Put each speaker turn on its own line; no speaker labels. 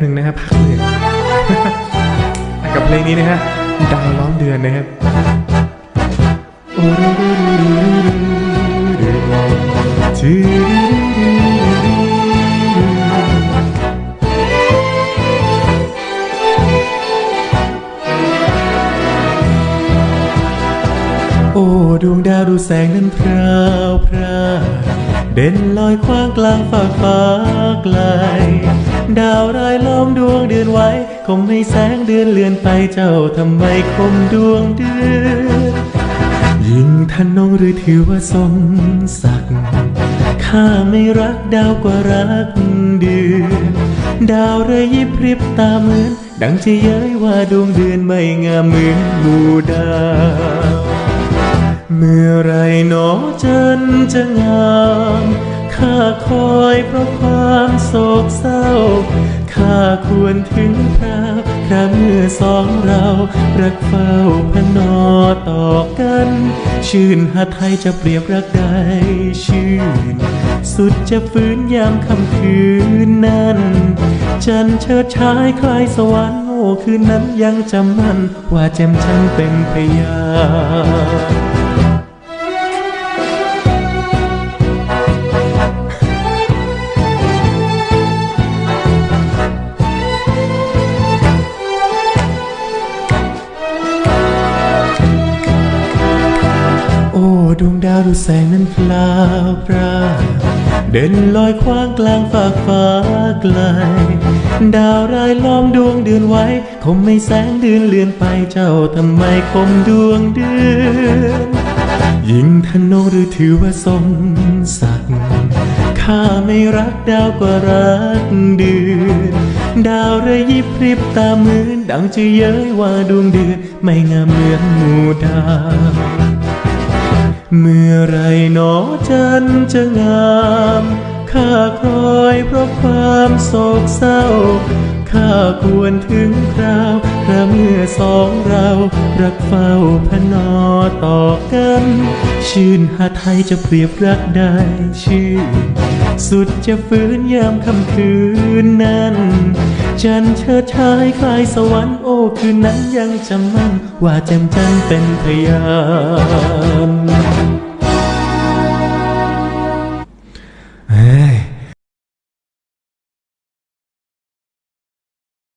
หนึ่งนะครับพักเหนื่อยกับเพลงนี้นะฮะดาวล้อมเดือนนะครับโอ้ดวงดาวดูแสงนั้นพราวพราว เด่นลอยคว้างกลางฟ้ากฟ้าไกล ดาวรายล้อมดวงเดือนไว้คงไม่แสงเดือนเลือนไปเจ้าทำไมคมดวงเดือนยิ่งท่านน้องหรือถือว่าสมศักดิ์ข้าไม่รักดาวกว่ารักเดือนดาวเรยยิบพริบตาเหมือน ดังจะเย้ยว่าดวงเดือนไม่งามเหมือนหมู่ดาว เมื่อไรหนอจันจะงามข้าคอยเพราะความโศกเศร้าข้าควรถึงคราวคราเมื่อสองเรารักเฝ้าพนอต่อกัน ชื่นหาไทยจะเปรียบรักใดชื่น สุดจะฟื้นยามค่ำคืนนั้น จันเชิดชายคล้ายสวรรค์โอ้คืนนั้นยังจำมันว่าแจ่มชันเป็นพยาน ดวงดาวดูแสงนั้นพลาวพราเด่นลอยคว้างกลางฝากฟ้าไกล ดาวรายล้อมดวงเดือนไว้คงไม่แสงเดือนเลือนไปเจ้าทำไมคมดวงเดือนยิ่งทนโนหรือถือว่าสมศักดิ์ข้าไม่รักดาวกว่ารักเดือนดาวเรยยิบพริบตาเหมือนดังจะเย้ยว่าดวงเดือนไม่งามเหมือนหมู่ดาว เมื่อไรหนอจันจะงามข้าคอยเพราะความโศกเศร้าข้าควรถึงคราวคราเมื่อสองเรารักเฝ้าพนอต่อกัน ชื่นหาไทยจะเปรียบรักได้ชื่นสุดจะฟื้นยามค่ำคืนนั้น จันเชิดชายคลายสวรรค์โอ้คืนนั้นยังจำมั่นว่าแจ่มจันเป็นพยาน